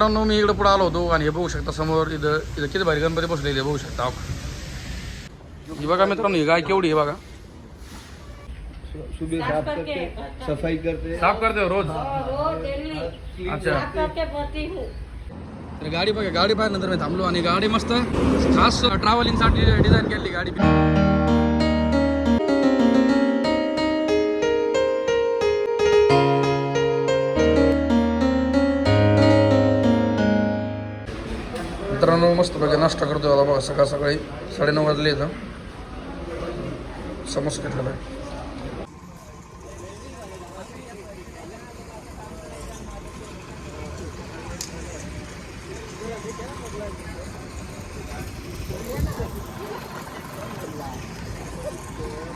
मित्रांनो मी इकडे पुढे आलो होतो आणि हे बघू शकता समोर इथं इथं किती भारी गणपती बसलेले बघू शकता. ही बघा मित्रांनो ही गाय केवढी आहे बघा. सुबह साफ करते सफाई करते. साफ करते हो रोज? रोज डेली अच्छा. हूँ। तर गाडी बघा गाडी पाहिल्यानंतर मी थांबलो आणि गाडी मस्त खास ट्रॅव्हलिंगसाठी डिझाईन केली गाडी. मित्रांनो मस्त बघा नाश्ता करतो आता बघा सकाळ सकाळी साडेनऊ वाजले इथं. समोसा घेतलेला आहे.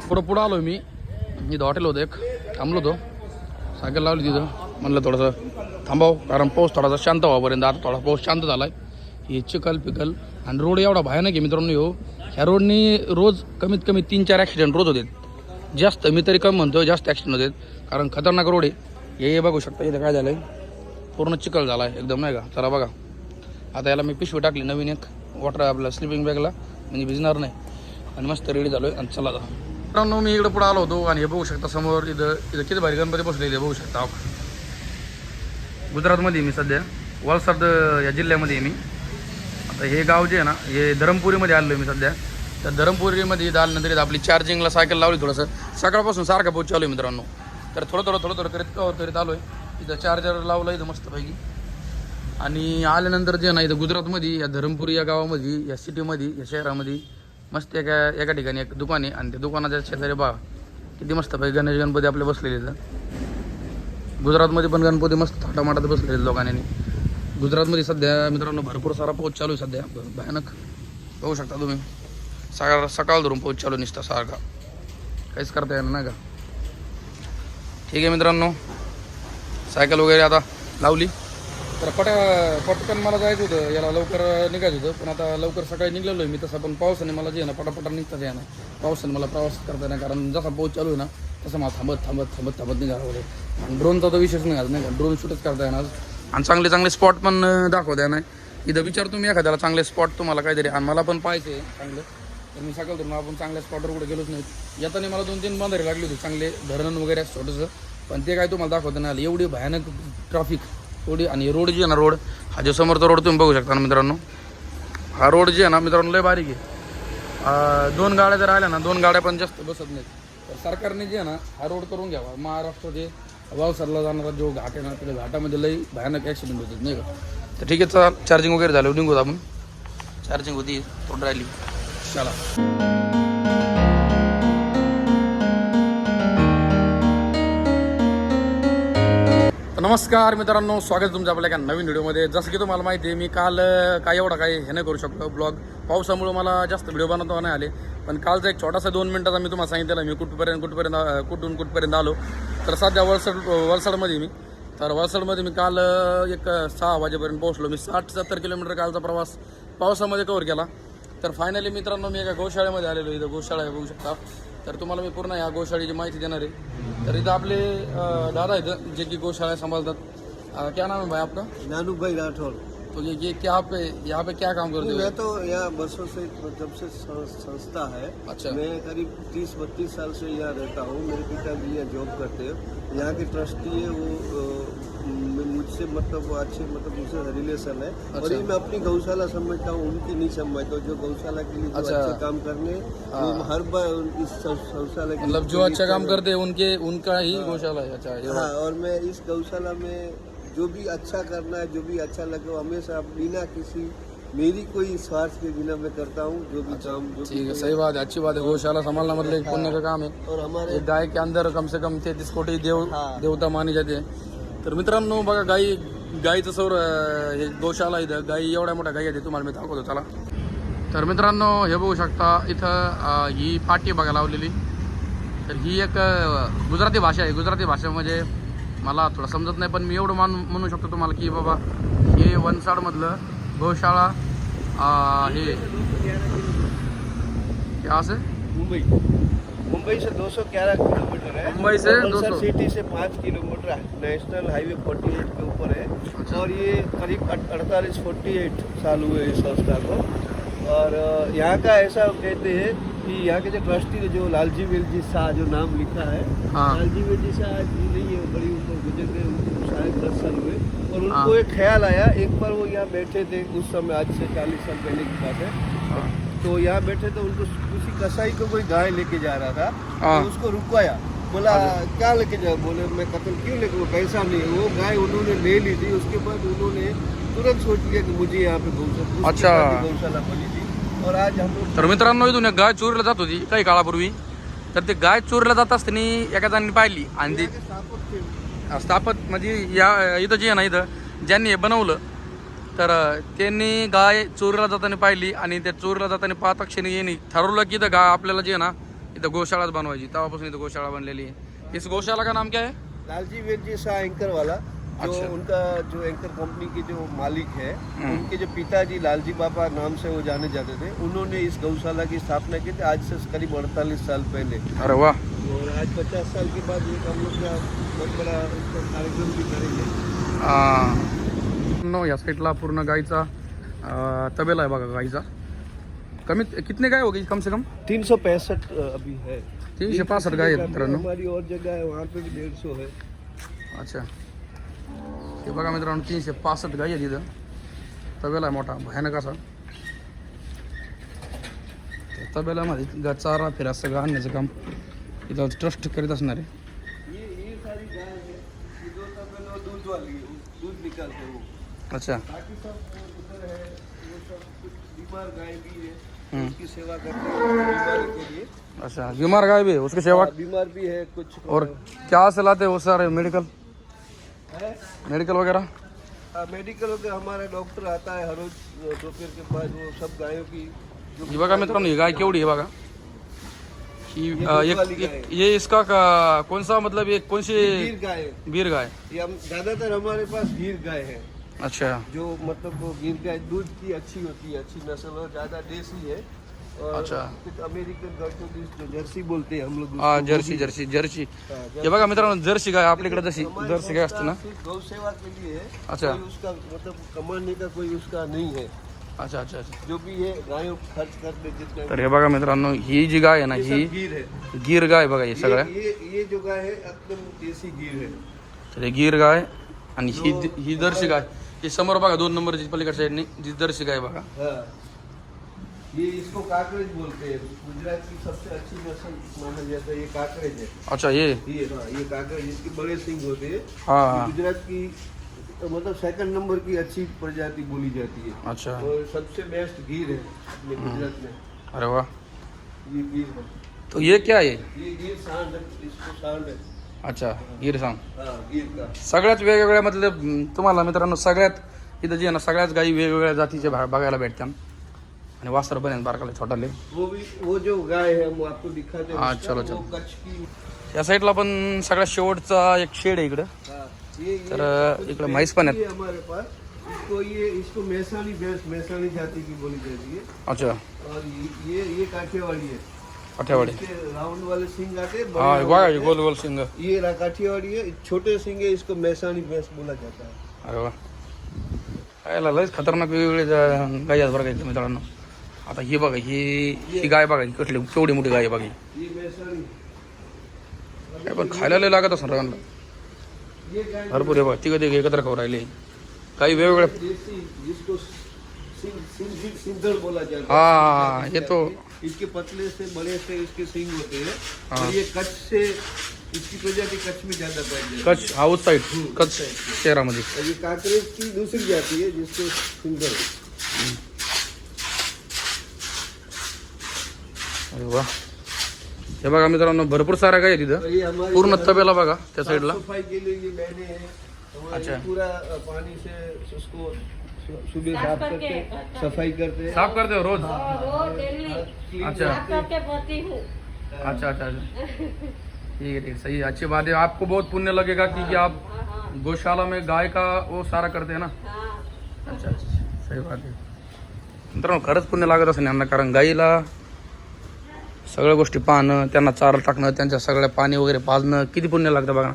पुढं पुढं आलो मी. इथं हॉटेल होतं एक. थांबलो होतो. सायकल लावली तिथं. म्हणलं थोडंसं थांबाव. कारण पाऊस थोडासा शांत व्हापर्यंत आता थोडा पाऊस शांत झाला आहे हे चिखल पिकल आणि रोड एवढा भयानक आहे मित्रांनो हो. ह्या रोडनी रोज कमीत कमी तीन चार ॲक्सिडेंट रोज होतात. जास्त मी तरी कमी म्हणतो जास्त ॲक्सिडेंट होतात. कारण खतरनाक रोड आहे. हे बघू शकता इथं काय झालं आहे पूर्ण चिखल झाला आहे एकदम नाही का? चला बघा. आता याला मी पिशवी टाकली नवीन एक. वॉटर आपल्या स्लिपिंग बॅगला म्हणजे भिजणार नाही. आणि मस्त रेडी झालो आहे आणि चला जा. मित्रांनो मी इकडे पुढे आलो होतो आणि हे बघू शकता समोर इथं इथं किती भारी गणपती बसलेले बघू शकता. गुजरातमध्ये मी सध्या. वलसाड या जिल्ह्यामध्ये मी. आता हे गाव जे आहे ना हे धरमपुरीमध्ये आलो आहे मी सध्या. तर धरमपुरीमध्ये इथं आल्यानंतर आपली चार्जिंगला सायकल लावली थोडंसं. सकाळपासून सारखा पोच चालू आहे मित्रांनो. तर थोडं थोडं थोडं थोडं करीत कवर करीत आलो आहे. इथं चार्जर लावलं इथं मस्तपैकी. आणि आल्यानंतर जे ना इथं गुजरातमध्ये या धरमपुरी या गावामध्ये या सिटीमध्ये या शहरामध्ये मस्त एका एका ठिकाणी एक दुकान आहे. आणि त्या दुकानाच्या शेजारी बा किती मस्त पैकी गणेश गणपती आपले बसलेले इथं गुजरातमध्ये पण गणपती मस्त थाटामाटात बसलेले आहेत लोकांनी. गुजरातमध्ये सध्या मित्रांनो भरपूर सारा पाऊस चालू आहे सध्या. भयानक. बघू शकता तुम्ही. सकाळ सकाळ धरून पाऊस चालू निसता सारखा. काहीच करता येणार नाही का? ठीक आहे मित्रांनो. सायकल वगैरे आता लावली. तर पटा पटकन मला जायचं होतं. याला लवकर निघायचं होतं. पण आता लवकर सकाळी निघलेलो आहे मी. तसं पण पावसाने मला जे ना पटापटा निघतात आहे ना पावसाने मला प्रवास करता येणार. कारण जसा पाऊस चालू आहे ना तसं मला थांबत थांबत थांबत थांबत निघावं होतं ड्रोनचा तर विशेष नाही नाही का? ड्रोन शूटच करता येणार. आणि चांगले चांगले स्पॉट पण दाखव द्या नाही. इथं विचार तुम्ही एखाद्याला चांगले स्पॉट तुम्हाला काहीतरी आणि. मला पण पाहिजे आहे चांगले. तर मी सकाळ धरून आपण चांगल्या स्पॉटवर कुठे गेलोच नाही येताना मला दोन तीन बांधारी लागली होती चांगले धरण वगैरे असं छोटंसं. पण ते काय तुम्हाला दाखवता नाही. आलं एवढी भयानक ट्रॅफिक एवढी आणि रोड जी आहे ना रोड हा जो समोरचा रोड तुम्ही बघू शकता ना मित्रांनो. हा रोड जे आहे ना मित्रांनो लय बारीक आहे. दोन गाड्या जर आल्या ना दोन गाड्या पण जास्त बसत नाहीत. तर सरकारने जे आहे ना हा रोड करून घ्यावा. महाराष्ट्र जे वावसरला जाणारा जो घाट आहे ना त्या घाटामध्ये लई भयानक ॲक्सिडेंट होतात नाही का तर ठीक आहे चल चार्जिंग वगैरे झालं निघू आपण चार्जिंग होती थोडी राहिली चला। नमस्कार मित्रांनो स्वागत तुमचं आपल्या एका नवीन व्हिडिओमध्ये. जसं की तुम्हाला माहिती आहे मी काल काय एवढा काही हे नाही करू शकतो ब्लॉग पावसामुळे मला जास्त व्हिडिओ बनवता नाही आले. पण कालचा एक छोटासा दोन मिनटाचा मी तुम्हाला सांगितलेला मी कुठपर्यंत कुठपर्यंत कुठून कुठपर्यंत आलो? तर सध्या वलसड वलसाडमध्ये मी. तर वलसाडमध्ये मी काल एक सहा वाजेपर्यंत पोहोचलो. मी साठ सत्तर किलोमीटर कालचा प्रवास पावसामध्ये कवर केला. तर फायनली मित्रांनो मी एका गोशाळेमध्ये आलेलो इथं गोशाळा आहे बघू शकता. तर तुम्हाला मी पूर्ण या गोशाळेची माहिती देणार आहे. तर इथं आपले दादा इथं जे की गोशाळा सांभाळतात. क्या नाम आहे भाई आपका? नानू भाई तो ये ये क्या पे यहाँ पे क्या काम करते हो? मैं तो यहाँ बरसों से जब से संस्था है अच्छा। मैं करीब तीस बत्तीस साल से यहाँ रहता हूँ। मेरे पिता भी यहाँ जॉब करते हैं। यहाँ के ट्रस्टी है वो मुझसे मतलब वो अच्छे मतलब मुझसे रिलेशन है। अच्छा। और। ये मैं अपनी गौशाला समझता हूँ उनकी नहीं समझता जो गौशाला के लिए अच्छा। अच्छे काम करने वो हर बार इस गौशाला के मतलब जो अच्छा काम करते हैं। उनके उनका ही गौशाला है। अच्छा हाँ और मैं इस गौशाला में जो भी अच्छा करना है जो भी अच्छा लगे वो हमेशा बिना किसी मेरी कोई स्वार्थ के बिना मैं करता हूँ जो भी काम जो ठीक है सही बात है अच्छी बात है गौशाला संभालना मतलब एक पुण्य का काम है। और हमारे एक गाय के अंदर कम से कम तेहतीस कोटी देव. देवता मानी जाते तर मित्रांनो बघा गाई गाईचं सौर हे गोशाला इथं गाई एवढ्या मोठ्या गाई आहेत तुम्हाला मी दाखवतो चला. तर मित्रांनो हे बघू शकता इथं ही पाटी बघा लावलेली. तर ही एक गुजराती भाषा आहे गुजराती भाषा म्हणजे मला थोडं समजत नाही पण मी एवढं मान म्हणू शकतो तुम्हाला की बाबा हे वनसाडमधलं गोशाळा हे असं? मुंबई. मुंबई से 211 किलोमीटर है मुंबई से 200 सिटी से पाँच किलोमीटर नेशनल हाईवे 48 के ऊपर है अच्छा। और ये करीब अड़तालीस फोर्टी एट साल हुए इस संस्था को और यहाँ का ऐसा कहते हैं कि यहाँ के जो ट्रस्टी जो लालजी वेलजी शाह जो नाम लिखा है हाँ। लालजी वेलजी शाह जी नहीं है बड़ी उम्र गुजर गए उनको शायद दस साल हुए और उनको हाँ। एक ख्याल आया एक बार वो यहाँ बैठे थे उस समय आज से चालीस साल पहले की बात है हाँ। तो यहाँ बैठे थे उनको किसी कसाई को कोई गाय लेके जा रहा था हाँ। तो उसको रुकवाया बोला क्या लेके जाओ बोले मैं कत्ल क्यों लेके वो पैसा नहीं वो गाय उन्होंने ले ली थी उसके बाद उन्होंने तुरंत सोच लिया कि मुझे यहाँ पे गौशाला अच्छा। गौशाला बनी थी और आज हम लोग तर मित्रांनो इथून एक गाय चोरीला जात होती काही काळापूर्वी. तर ते गाय चोरीला जात असताना एका जणांनी पाहिली आणि ती स्थापत म्हणजे या इथं जे आहे ना इथं ज्यांनी हे बनवलं तर त्यांनी गाय चोरीला जाताना पाहिली आणि त्या चोरीला जाताना पाहता क्षणी यांनी ठरवलं की इथं गाय आपल्याला जे आहे ना इथं गोशाळाच बनवायची. तेव्हापासून इथं गोशाळा बनलेली आहे. इस गोशाळा का नाम क्या है लालजी वेद शाह एंकर वाला जो अच्छा। उनका जो एंकर कंपनी के जो मालिक है हम्म। उनके जो पिताजी लालजी बाबा नाम से वो जाने जाते थे उन्होंने इस गौशाला की स्थापना की थी आज से करीब अड़तालीस साल पहले। अरे वाह। और आज पचास साल के बाद एक हम लोग का बहुत बड़ा कार्यक्रम भी करेंगे। नो या साईडला पूर्ण गाईचा तबेला आहे बघा गाईचा. कमीत कितने गाय हो होगी कम से कम? तीन सौ पैंसठ अभी है। तीन सौ पासष्ट गाय हमारी और जगह है वहाँ पे भी डेढ़ सौ है। अच्छा। हे बघा मित्रांनो तीनशे पासष्ट गाई आहे तिथं तबेला आहे मोठा भयानक असा. त्या तबेल्यामध्ये गा चारा फिरा सगळं आणण्याचं काम इथं ट्रस्ट करीत असणार आहे. ये ये सारी गाय है ये दो तबेले और दूध वाली है वो दूध निकालते हैं वो अच्छा. बाकी सब उधर है वो सब कुछ बीमार गाय भी है हम्म। उसकी सेवा करते हैं बीमारी के लिए अच्छा बीमार गाय भी है उसकी सेवा. हाँ, बीमार भी है कुछ और क्या से लाते हैं वो सारे मेडिकल है मेडिकल वगैरह? हाँ, मेडिकल के हमारा डॉक्टर आता है हर रोज दोपहर के बाद वो सब गायों की जो ही बघा मित्रांनो ही गाय केवढी आहे बघा ही ये अ, एक, एक ये इसका का, कौन सा मतलब ये कौन सी गीर गाय है। बीर गाय? ये हम ज़्यादातर हमारे पास गिर गाय है। अच्छा। जो मतलब वो गिर गाय दूध की अच्छी होती है अच्छी नस्ल और ज़्यादा देसी है। अच्छा। अमेरिकन जर्सी बोलते हैं हम लोग हा जर्सी जर्सी जर्सी। हाँ, बघा मित्रांनो जर्सी गाय आपल्याकडे जशी जर्सी गाय असते ना? संस्था सिर्फ गौ सेवा के लिए अच्छा। कोई उसका मतलब कमाने का कोई उसका नहीं है। अच्छा अच्छा अच्छा। जो भी गायों खर्च कर दे जितना तर हे बघा मित्रांनो ही जी गाय आहे ना ही गिर गाय बघा हे सगळ्या। ये, जो गाय एकदम देसी गिर है। तर हे गीर गाय आणि ही ही जर्सी गाय ही समोर बघा दोन नंबरची पलीकडच्या साईडनी जी जर्सी गाय बघा. हाँ। ये इसको काकरेज बोलते हैं। गुजरात की सबसे अच्छी नस्ल माना जाता है ये काकरेज है। अच्छा ये? ये हाँ ये काकरेज इसके बड़े सिंग होते हैं। हाँ हाँ। गुजरात की तो मतलब सेकंड नंबर की अच्छी प्रजाति बोली जाती है। अच्छा। और सबसे बेस्ट गीर है अपने गुजरात में। अरे वाह। ये गीर है। तो ये क्या आहे ये गीर सांड है इसको सांड है। अच्छा गीर सांग हाँ गीर का। सगळ्याच वेगवेगळ्या मतलब तुम्हाला मित्रांनो सगळ्यात इथं जे ना सगळ्याच गायी वेगवेगळ्या जातीचे बघायला भेटतात. आणि वासर बने बारकाले छोटाले वो भी वो जो गाय है हम आपको दिखाते हैं। चलो, वो चलो। या साईडला पण सगळ्यात शेवटचा एक शेड आहे इकडं. हाँ, तर, इकडे म्हैस पण आहेत. है हमारे पास। इसको ये इसको मैसानी भैंस मैसानी जाति की बोली जाती है। अच्छा। और ये ये काठियावाड़ी है। काठ्यावाडी। राउंड वाले सिंग आते हैं हा गोल गोल सिंग ये काठियावाड़ी है छोटे सिंग है इसको मैसानी भैंस बोला जाता है। अरे वा यायला लयच खतरनाक वेगवेगळे गायी आहेत बरं का इथं मित्रांनो. आता ही बघा ही ही गाय बघा ही कसली केवढी मोठी गाय बघा ही. काय पण खायला लय लागत असं रागांना भरपूर आहे बघा तिघं तिघ एकत्र खाऊ राहिले. काही वेगवेगळ्या हाँ, है तो- इसके पतले से बड़े से इसके सिंग होते. हैं. हाँ। और ये कच्छ से इसकी प्रजाति कच्छ में ज्यादा पाई जाती है कच्छ हाऊस साईड. कच्छ शहरामध्ये. ये काकरेज की दूसरी जाति है जिसको सिंगल अरे वा. हे बघा मित्रांनो भरपूर सारा गाय आहेत तिथं पूर्ण तबेला बघा त्या साईडला. हैं अच्छा। पूरा पानी से उसको सुबह साफ़ साफ़ करके, करते करते। सफ़ाई करते। साफ़ करते हो रोज? रोज डेली क्लीन अच्छा। हूँ। अच्छा अच्छा अच्छा। ठीक है ठीक है सही है अच्छी बात है। आपको बहुत पुण्य लगेगा कि, कि आप हाँ हाँ गौशाला में गाय का वो सारा करते हैं ना? हाँ। अच्छा अच्छा सही बात आहे मित्रांनो खरंच पुण्य लागत असेल यांना कारण गाईला सगळ्या गोष्टी पाहणं त्यांना चारा टाकणं त्यांच्या सगळ्या पाणी वगैरे पाजणं किती पुण्य लागतं बघा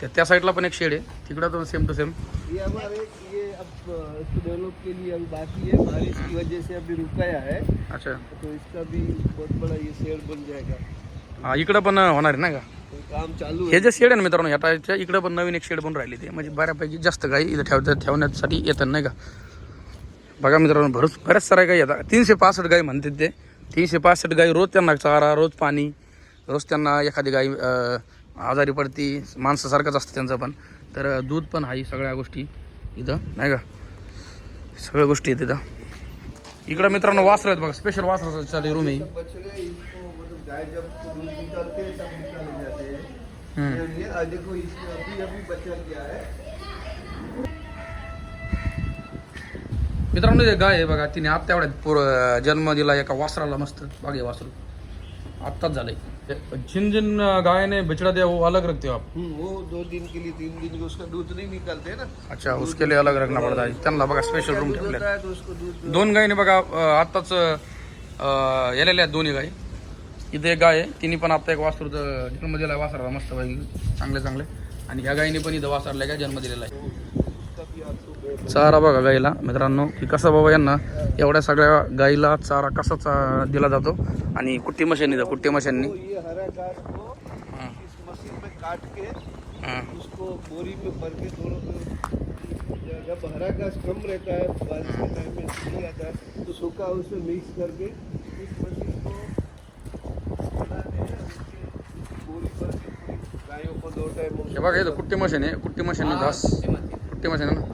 त्या त्या साईडला पण एक शेड आहे. तिकडं पण सेम टू सेम ये हमारे ये अब अ, इसको डेवलप के लिए अभी बाकी है बारिश की वजह से अभी रुकाया है अच्छा. तो इसका भी बहुत बड़ा ये शेड बन जाएगा. हा इकडं पण होणार आहे ना का? तो काम चालू है हे जे शेड आहे ना मित्रांनो या टायरच्या इकडं पण नवीन एक शेड बनून राहिली ते. म्हणजे बऱ्यापैकी जास्त गाई इथं ठेवतात ठेवण्यासाठी येतात नाही का? बघा मित्रांनो भरच बऱ्याच साऱ्या गाई येतात तीनशे पासष्ट गाई म्हणतात ते. तीनशे पासष्ट गाई रोज त्यांना चारा रोज पाणी रोज त्यांना एखादी गाई आजारी पडती माणसासारखंच असतं त्यांचं पण. तर दूध पण आहे सगळ्या गोष्टी इथं नाही का? सगळ्या गोष्टी आहेत इथं. इकडं मित्रांनो वासर आहेत बघा स्पेशल वासरासाठी रूम आहे बछड़े मित्रांनो हे गाय आहे बघा तिने आत्ता एवढ्यात पूर जन्म दिला एका वासराला मस्त बघा हे वासरू. आत्ताच झालंय. जिन जिन गाय ने बिछड़ा दिया वो अलग रखते हो आप? हम्म, वो दो दिन के लिए तीन दिन के उसका दूध नहीं निकालते ना। अच्छा उसके लिए अलग रखना पड़ता है। त्यांना बघा स्पेशल रूम ठेवले दोन गायीने बघा आत्ताच यालेल्या आहेत दोन्ही गाई इथे एक गाय आहे तिने पण आता एक वासरू जन्म दिला वासराला मस्त चांगले चांगले. आणि ह्या गायीने पण इथं वासरल्या काय जन्म दिलेला आहे उसका भी आपको बेड चारा बघा गाईला. मित्रांनो की कसा बाबा यांना एवढ्या सगळ्या गाईला चारा कसा चा- दिला जातो आणि कुट्टी मशीन इथं कुट्टी मशीननी. मशीन काट के जब हरा घास कम रहता है बारिश के टाइम में है तो सूखा उसमें मिक्स करके इस मशीन को हे बघा इथं कुट्टी मशीन आहे कुट्टी मशीन घास. कुट्टी मशीन आहे ना?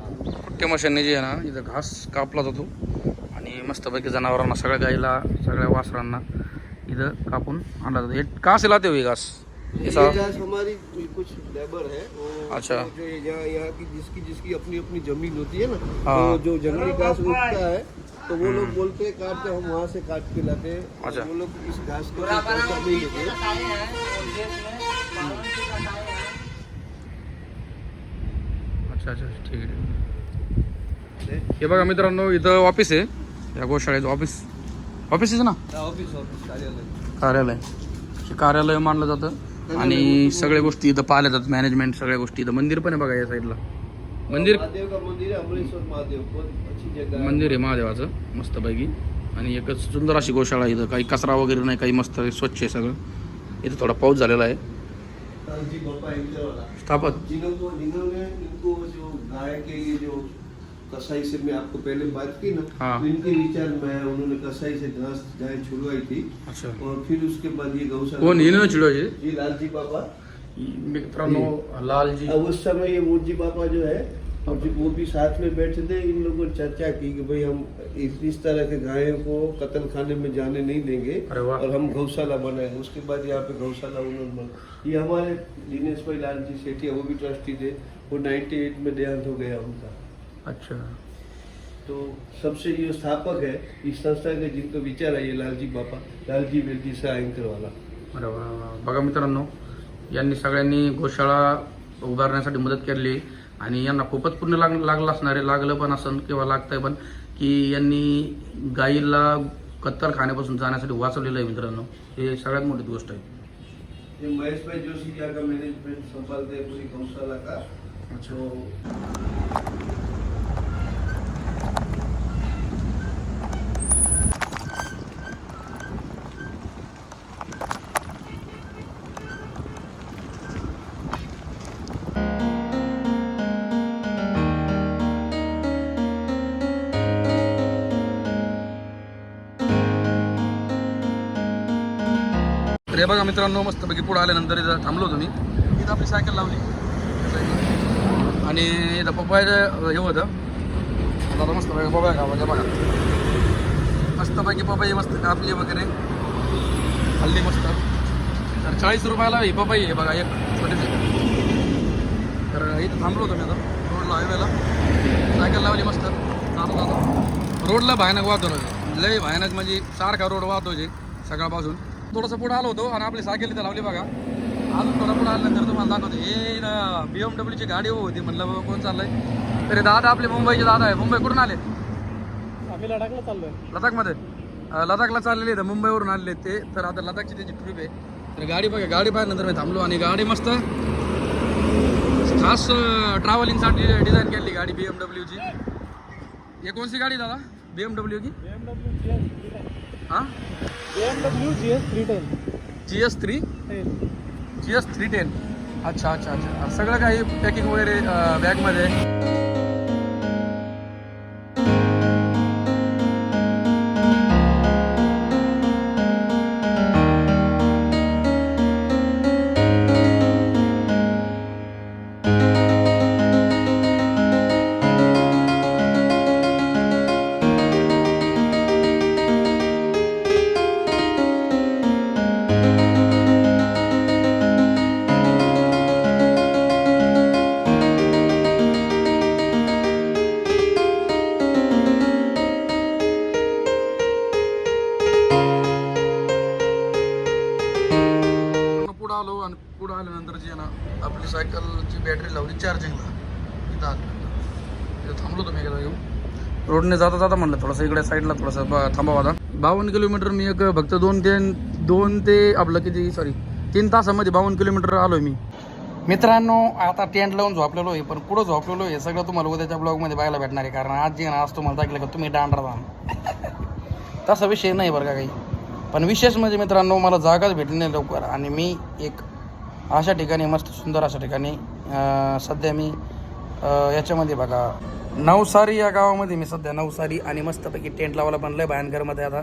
कुट्टी मशीनने जे आहे ना इथं घास कापला जातो. आणि मस्तपैकी जनावरांना सगळ्या गाईला सगळ्या वासरांना इथं कापून आणला जातो. हे का से लाते हुए घास? हमारी कुछ लेबर है वो अच्छा। वो जो यहाँ यहाँ की जिसकी जिसकी अपनी अपनी जमीन होती है ना हाँ। तो जो जंगली घास उगता है तो वो लोग बोलते हैं काट हम वहाँ से काट के लाते हैं। अच्छा। वो लोग इस घास को कोई पैसा नहीं लेते। अच्छा अच्छा ठीक आहे हे बघा मित्रांनो इथं ऑफिस आहे. या गोशाळेचं ऑफिस ऑफिस आहे ना? ऑफिस ऑफिस कार्यालय. कार्यालय. हे कार्यालय मानलं जातं. आणि सगळ्या गोष्टी इथं पाहिल्या जातात. मॅनेजमेंट सगळ्या गोष्टी इथं. मंदिर पण आहे बघा या साईडला मंदिर मंदिर आहे? महादेवाचं मस्तपैकी. आणि एकच सुंदर अशी गोशाळा इथं. काही कचरा वगैरे नाही काही मस्त स्वच्छ आहे सगळं. इथं थोडा पाऊस झालेला आहे. जी कसाई से मैं आपको पहले बात की ना हाँ। तो इनके विचार में उन्होंने कसाई से घास गाय छुड़वाई थी। अच्छा। और फिर उसके बाद ये गौशाला कोण हिनं चिडवायचे जी लालजी बाबा। मित्रांनो लालजी। अब उस समय ये मूर्जी बाबा जो है और जी वो भी साथ में बैठे थे इन लोगों ने चर्चा की कि भाई हम इस, इस तरह के गायों को कतल खाने में जाने नहीं देंगे और हम गौशाला बनाए। उसके बाद यहाँ पे गौशाला उन्होंने बना ये हमारे दिनेश भाई लाल जी सेठी वो भी ट्रस्टी थे। वो 98 में देहांत हो गया उनका। अच्छा। तो सबसे ये स्थापक है इस संस्था के जिनको विचार है ये लालजी बापा लालजी वेलजी से एंकर वाला। अरे वा वा. बघा मित्रांनो यांनी सगळ्यांनी गोशाळा उभारण्यासाठी मदत केली आणि यांना खूपच पुण्य लाग लागलं असणार आहे. लागलं पण असं किंवा लागतंय पण की यांनी गाईला कत्तल खाण्यापासून जाण्यासाठी वाचवलेलं आहे मित्रांनो. हे सगळ्यात मोठी गोष्ट आहे. ये महेश भाई जोशी का मैनेजमेंट संभालते पूरी गौशाला का? तो हे बघा मित्रांनो मस्तपैकी पुढे आल्यानंतर इथं थांबलो तुम्ही इथं आपली सायकल लावली. आणि इथं पप्पायचं हे होतं. आता मस्त पप्पा खावायचं बघा मस्तपैकी पपई मस्त कापली वगैरे. हल्ली मस्त. तर चाळीस रुपयाला ही पपई आहे बघा एक छोटीशी. तर इथं थांबलो होतो मी आता रोडला हायवेला सायकल लावली मस्त. चालत आता रोडला भयानक वाहतो लय भयानक म्हणजे सारखा रोड वाहतोय सकाळपासून. थोडंसं पुढं आलो होतो आणि आपली सायकल इथं लावली बघा. अजून थोडं पुढं आल्यानंतर तुम्हाला दाखवतो. हे ना बी एम डब्ल्यूची गाडी होती म्हणलं बाबा कोण चाललंय? तरी दादा आपले मुंबईचे दादा आहे. मुंबई कुठून आले? आम्ही लडाखला चाललोय. लडाखमध्ये? अं, लडाखला चाललेले आहेत मुंबईवरून आलेले ते. तर आता लडाखची त्याची ट्रिप आहे. तर गाडी बघा गाडी पाहिल्यानंतर मी थांबलो आणि गाडी मस्त. खास ट्रॅव्हलिंगसाठी डिझाईन केली गाडी बी एम डब्ल्यूची हे कोणती गाडी दादा? बी एम डब्ल्यू की? हां? G S three G S three ten अच्छा अच्छा अच्छा. सगळं काही पॅकिंग वगैरे बॅगमध्ये बॅटरी लावली चार्जिंगला इथं आणलं इथं थांबलो तुम्ही एकदा येऊ रोडने जाता जाता म्हणलं थोडंसं इकडे साईडला थोडंसं ब- थांबावं आता बावन्न किलोमीटर मी एक फक्त दोन ते दोन ते आपलं किती सॉरी तीन तासामध्ये बावन्न किलोमीटर आलो मी. मित्रांनो आता टेंट लावून झोपलेलो आहे पण कुठं झोपलेलो आहे सगळं तुम्हाला उद्याच्या ब्लॉगमध्ये बघायला भेटणार आहे कारण आज जे ना आज तुम्हाला दाखलं का तुम्ही डांडरा जा तसा विषय नाही बरं का काही. पण विशेष म्हणजे मित्रांनो मला जागाच भेटली नाही लवकर. आणि मी एक अशा ठिकाणी मस्त सुंदर अशा ठिकाणी सध्या मी याच्यामध्ये बघा नवसारी या गावामध्ये मी सध्या नवसारी आणि मस्तपैकी टेंट लावायला बनलं आहे भयंकरमध्ये आता.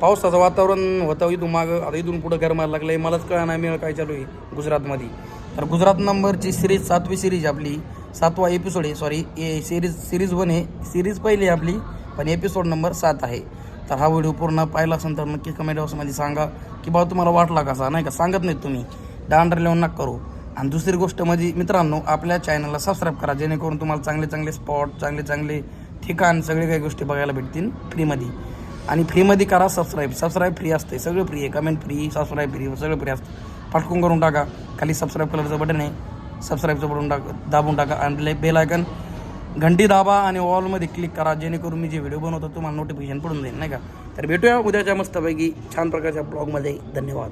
पावसाचं वातावरण होतं इथून मागं आता इथून पुढं गरमायला लागलं आहे मलाच कळा नाही मिळ काय चालू आहे गुजरातमध्ये. तर गुजरात नंबरची सिरीज सातवी सिरीज आपली सातवा एपिसोड आहे sorry a series series one आहे सिरीज पहिली आहे आपली पण एपिसोड नंबर सात आहे. तर हा व्हिडिओ पूर्ण पाहिला असेल तर नक्की कमेंट बॉक्समध्ये सांगा की बाबा तुम्हाला वाटला कसा नाही का? सांगत नाहीत तुम्ही. डांडर लिहून नका करू. आणि दुसरी गोष्ट म्हणजे मित्रांनो आपल्या चॅनलला सबस्क्राईब करा जेणेकरून तुम्हाला चांगले चांगले स्पॉट चांगले चांगले ठिकाण सगळे काही गोष्टी बघायला भेटतील फ्रीमध्ये आणि फ्रीमध्ये करा सबस्क्राईब सबस्क्राईब फ्री असते सगळं फ्री आहे. कमेंट फ्री सबस्क्राईब फ्री सगळं फ्री असतं पटकून करून टाका. खाली सबस्क्राईब कलरचं बटन आहे. सबस्क्राईबचं बटन टाका दाबून टाका आणि बेल आयकन घंटी दाबा आणि वॉलमध्ये क्लिक करा. जेणेकरून मी जे व्हिडिओ बनवतो तुम्हाला नोटिफिकेशन पडून जाईल नाही का? तर भेटूया उद्याच्या मस्तपैकी छान प्रकारच्या ब्लॉगमध्ये धन्यवाद.